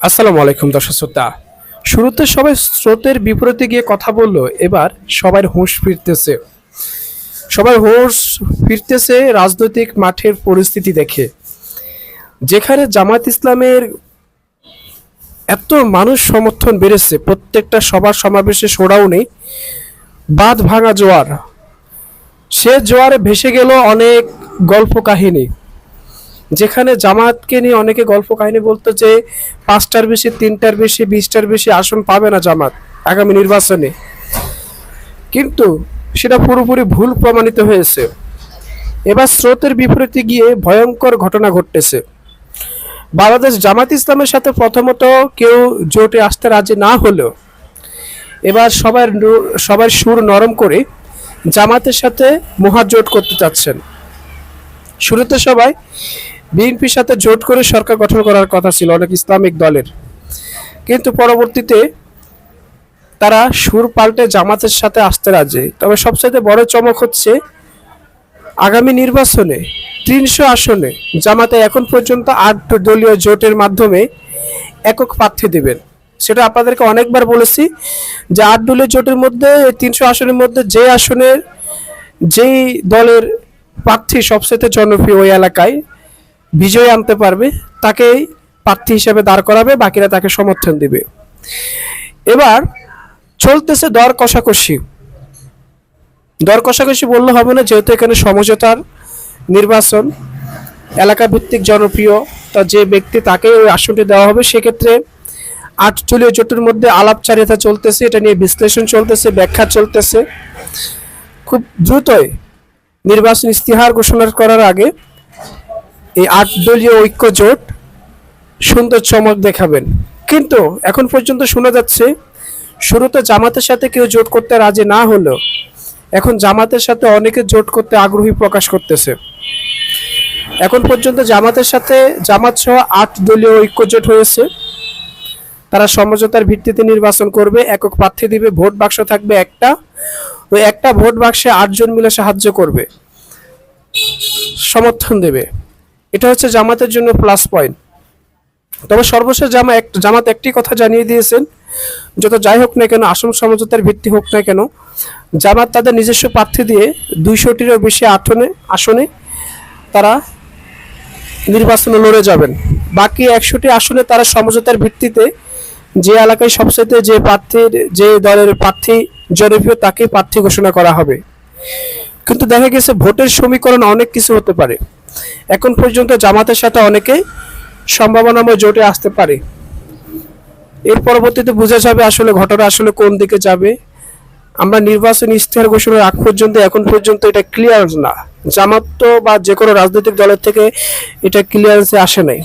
আসসালামু আলাইকুম দর্শক শ্রোতা। শুরুতে সবাই স্রোতের বিপরীতে গিয়ে কথা বলল, এবার সবার হুঁশ ফিরতেছে। সবার হুঁশ ফিরতেছে রাজনৈতিক মাঠের পরিস্থিতি দেখে। যেখানে জামাত ইসলামের এত মানুষ সমর্থন বেড়েছে, প্রত্যেকটা সবার সমাবেশে সোড়াও নেই বাঁধ ভাঙা জোয়ার। সে জোয়ারে ভেসে গেল অনেক গল্প কাহিনী যেখানে জামাতকে নিয়ে অনেকে গল্প কাহিনী বলতো যে পাঁচটার বেশি, তিনটার বেশি, বিশটার বেশি আসন পাবে না জামাত আগামী নির্বাচনে। কিন্তু সেটা পুরোপুরি ভুল প্রমাণিত হয়েছে। এবার স্রোতের বিপরীতে গিয়ে ভয়ঙ্কর ঘটনা ঘটতেছে। বাংলাদেশ জামাত ইসলামের সাথে প্রথমত কেউ জোটে আসতে রাজি না হলেও এবার সবার সবার সুর নরম করে জামাতের সাথে মহাজোট করতে চাচ্ছেন। শুরুতে সবাই বিএনপির সাথে জোট করে সরকার গঠন করার কথা ছিল অনেক ইসলামিক দলের। কিন্তু পরবর্তীতে তারা সুর পাল্টে জামাতের সাথে আসতে রাজি। তবে সবচাইতে বড় চমক হচ্ছে আগামী নির্বাচনে তিনশো আসনে জামাতে এখন পর্যন্ত আট দলীয় জোটের মাধ্যমে একক প্রার্থী দেবেন। সেটা আপনাদেরকে অনেকবার বলেছি যে আট দলীয় জোটের মধ্যে, তিনশো আসনের মধ্যে যে আসনের, যেই দলের প্রার্থী সবচেয়ে জনপ্রিয় ওই এলাকায় বিজয় আনতে পারবে, তাকেই প্রার্থী হিসেবে দাঁড় করাবে, বাকিরা তাকে সমর্থন দিবে। এবার চলতেছে দর কষাকষি। দর কষাকষি বললে হবে না, যেহেতু এখানে সমঝোতার নির্বাচন এলাকা ভিত্তিক জনপ্রিয়, তা যে ব্যক্তি তাকে ওই আসনটি দেওয়া হবে, সেক্ষেত্রে আটচল্লিশ জোটের মধ্যে আলাপচারিতা চলতেছে, এটা নিয়ে বিশ্লেষণ চলতেছে, ব্যাখ্যা চলতেছে। খুব দ্রুতই নির্বাচন ইস্তিহার ঘোষণা করার আগে এই আট দলীয় ঐক্য জোট সুন্দর চমক দেখাবেন। কিন্তু এখন পর্যন্ত শোনা যাচ্ছে, শুরুতে জামাতের সাথে কেউ জোট করতে রাজি না হলেও এখন জামাতের সাথে অনেকে জোট করতে আগ্রহী প্রকাশ করতেছে। এখন পর্যন্ত জামাতের সাথে, জামাত সহ আট দলীয় ঐক্য জোট হয়েছে। তারা সমঝোতার ভিত্তিতে নির্বাচন করবে, একক প্রার্থী দিবে, ভোট বাক্স থাকবে একটা। ওই একটা ভোট বাক্সে আটজন মিলে সাহায্য করবে, সমর্থন দেবে। এটা হচ্ছে জামাতের জন্য প্লাস পয়েন্ট তবে সর্বশেষ জামা এক, জামাত একটি কথা জানিয়ে দিয়েছেন, যত যাই হোক না কেন, আসন সমঝোতার ভিত্তি হোক না কেন, জামাত তাদের নিজস্ব প্রার্থী দিয়ে দুইশোটিরও বেশি আসনে আসনে তারা নির্বাচনে লড়ে যাবেন। বাকি একশোটি আসনে তারা সমঝোতার ভিত্তিতে যে এলাকায় সবসাইতে যে প্রার্থীর, যে দলের প্রার্থী জনপ্রিয় তাকে প্রার্থী ঘোষণা করা হবে। কিন্তু দেখা গেছে ভোটের সমীকরণ অনেক কিছু হতে পারে। এখন পর্যন্ত জামাতের সাথে অনেকেই সম্ভাবনাময় জোটে আসতে পারে। এর পরবর্তীতে বোঝা যাবে আসলে ঘটনা আসলে কোন দিকে যাবে। আমরা নির্বাচন ইশতেহার ঘোষণার আগ পর্যন্ত, এখন পর্যন্ত এটা ক্লিয়ার না। জামাত তো বা যে কোনো রাজনৈতিক দলের থেকে এটা ক্লিয়ারেন্সে আসে নাই।